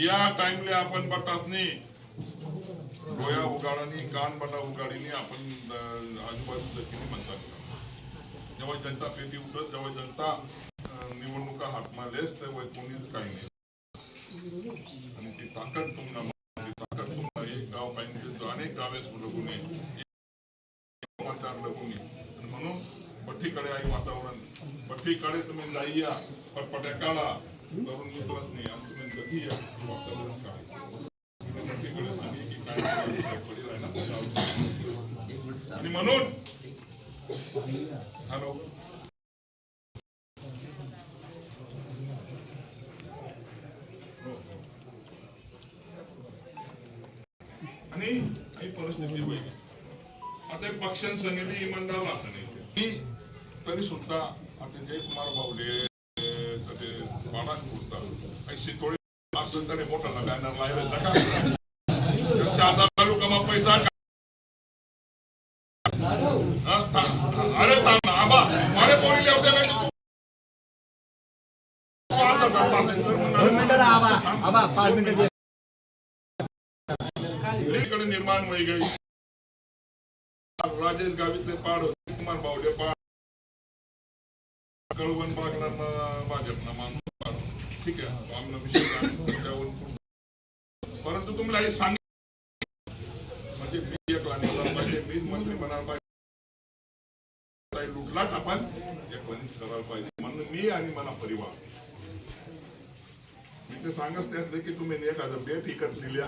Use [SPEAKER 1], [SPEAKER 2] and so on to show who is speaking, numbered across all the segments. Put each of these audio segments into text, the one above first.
[SPEAKER 1] या टाइमले आपण बटासनी डोया उगाडानी कान बटा उगाडीने आपण आजूबाजू आजूबाजूच्या म्हणतात. जेव्हा जनता पेटी उठत जेव्हा जनता निवडणुका निवडणुका हातमालेस तेव्हा कोणीच काही नाही. आणि ती ताकद तुम्हाला ताकद तुम्हाला एक गाव पाहिजे अनेक गावेस लगून मतदार लगून म्हणून पट्टीकडे आहे वातावरण पट्टीकडे तुम्ही जाई या पटपट्या काढा. करून नाही आणि तुम्ही कधी या काय की काय पडेल आहे. ना, आणि म्हणून हॅलो आणि काही परिस्थिती आता पक्षांनी इमानदार राहत नाही तरी सुद्धा आता जयकुमार बावले कोणाक उरता आणि शितोळी असं तरी मोठा बॅनर लायला नका तालुकामा पैसा का- अरे आबा मारे पोरी नाही आता मग निर्माण होई गई राजेश गावितले पाड कुमार बावडे पाड कळवण बागला भाजपना माणूस पाड ठीक आहे आमना विषय आहे, त्यावर पुढं. परंतु तुम्हाला हे सांग म्हणजे मी एक लागला पाहिजे मी मंत्री म्हणायला पाहिजे. लुटलाच आपण एक वंचित करायला पाहिजे. म्हणून मी आणि मला परिवार. मी ते सांगत त्यातले की तुम्ही एखादं बेट विकत दिल्या.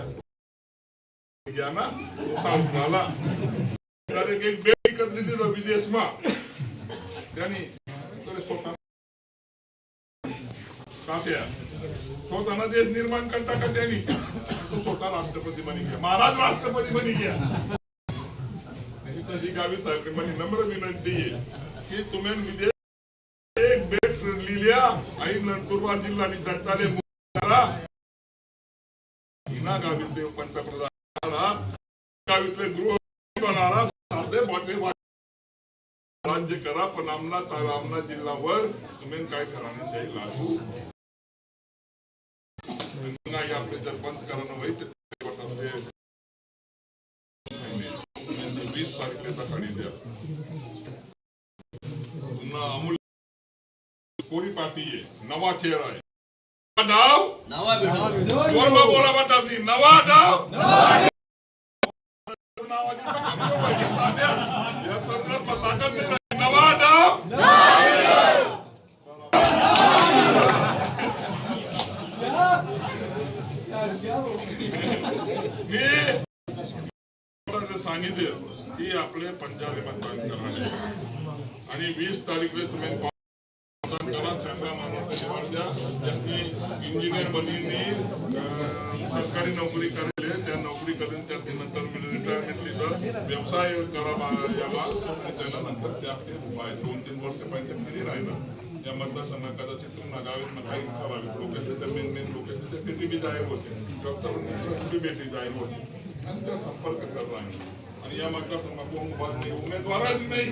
[SPEAKER 1] घ्या ना झाला. तर एक बेट विकत दिली तर विदेशमा. त्यांनी तर स्वतः तात्या तो धनादेश निर्माण करता का त्यांनी? तो स्वतः राष्ट्रपती बनी गया. महाराज राष्ट्रपती बनी गया. तशी गावी साहेब नम्र विनंती आहे की तुम्ही विदेश एक भेट लिहिल्या आई नंदुरबार जिल्हा आणि दत्ताले करा हिना गावीतले पंतप्रधान गावीतले गृह बनाडा साधे मोठे राज्य करा पण आमना आमना जिल्ह्यावर तुम्ही काय करा लागू. नाही आपले जर बंद करणं वीस तारखेला सकाळी द्या पुन्हा अमूल कोरी पार्टी आहे नवा चेहरा आहे नवा
[SPEAKER 2] नवा
[SPEAKER 1] बोला म्हणतात नवा डाव नावाची ताकद पाहिजे. तात्या, या तरुणात ताकद नाही. नवा डाव मी तुम्हाला सांगितलं की आपले पंजाबी मतदान करणार आहे. आणि वीस तारीखला तुम्ही मतदान करा चांगला माणूस निवड द्या. ज्यांनी इंजिनियर बनींनी सरकारी नोकरी करेल त्या नोकरी करून त्या नंतर रिटायरमेंट लिहिलं व्यवसाय करावा यावा आणि त्याला नंतर त्या ते बाय- दोन तीन वर्ष पाहिजे फ्री राहिला. या मतदारसंघात कदाचित तुम्हाला गावीत काही इच्छा व्हावी असते तर मेन मेन लोक असते ते पेटी बी जाहीर होते. डॉक्टर बी जाहीर होते. आणि त्या संपर्क करणार आणि या उमेदवारच नाही.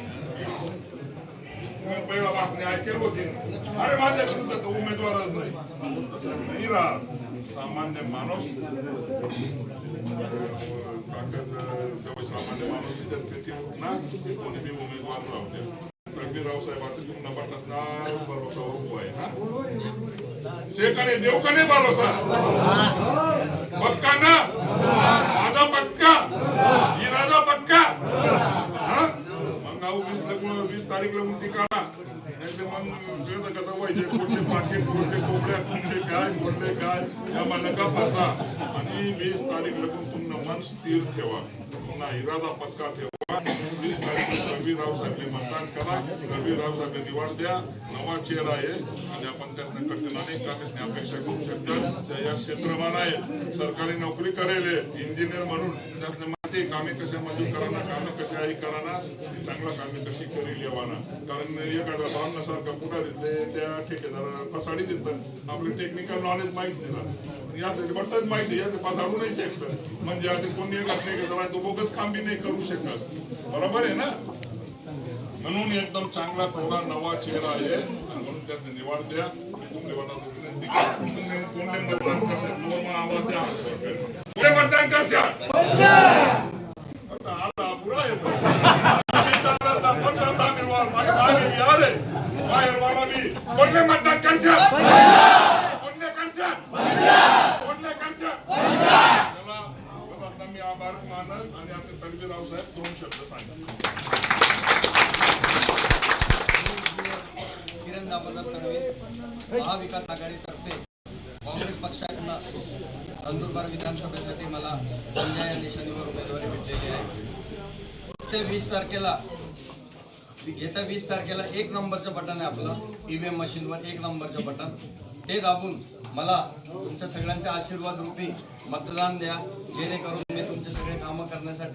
[SPEAKER 1] पहिला बातमी ऐकेल होती. अरे माझ्या विरुद्ध उमेदवारच नाही तसं नाही. राहत सामान्य माणूस. सामान्य माणूस ना ते कोणी उमेदवार राहते रघुवीर रावसाहेब असं तुम्ही नबाट भरोसा उभा आहे हा. शेकाने का नाही भरोसा पक्का ना माझा पक्का इरादा पक्का हा? मग आऊ वीस लग्न वीस तारीख लागून ती काढा नाही तर मग कळतं का पाहिजे कुठले पाकिट कुठले कोपऱ्या कुठले काय कोणते काय या नका फसा आणि वीस तारीख लागून पुन्हा मन स्थिर ठेवा पुन्हा इरादा पक्का ठेवा वीस तारीख रवी रावसाहेबले मतदान करा रवी रावसाहेबले निवड द्या नवा चेहरा आहे आणि आपण त्यांना कठीण अनेक कामेसने अपेक्षा करू शकतात त्या या क्षेत्रमान आहे सरकारी नोकरी करेल इंजिनियर म्हणून त्यातनं ते कामे कशा मंजूर कराना कामे कशा आई कराना चांगला कामे कशी करी लेवाना. कारण एखादा बावन्न सारखा पुढारी देते त्या ठेकेदाराला फसाडी देतात. आपले टेक्निकल नॉलेज माहीत नाही यासाठी बटच माहिती याचं फसाडू नाही शकत. म्हणजे आता कोणी एका ठेकेदार तो बोगस काम बी नाही करू शकत. बरोबर आहे ना? म्हणून एकदम चांगला थोडा नवा चेहरा आहे. म्हणून त्याची निवड द्या. मी तुमच्या विनंती कोणते मतदान आवाज द्या. पुढे मतदान करशात आला पुरा येतो मी मतदान करशात मी. आभार मानत आणि आपले तडबीराव साहेब दोन शब्द सांगा.
[SPEAKER 2] किरण दामोदर महाविकास आघाडीतर्फे काँग्रेस पक्षाकडनं नंदुरबार विधानसभेसाठी मला संजय या निशाणीवर उमेदवारी भेटलेली आहे. ते वीस तारखेला येत्या वीस तारखेला एक नंबरचं बटन आहे आपलं ईव्हीएम मशीनवर एक नंबरचं बटन. ते दाबून मला तुमच्या सगळ्यांच्या आशीर्वाद रूपी मतदान द्या जेणेकरून मी तुमचे सगळे कामं करण्यासाठी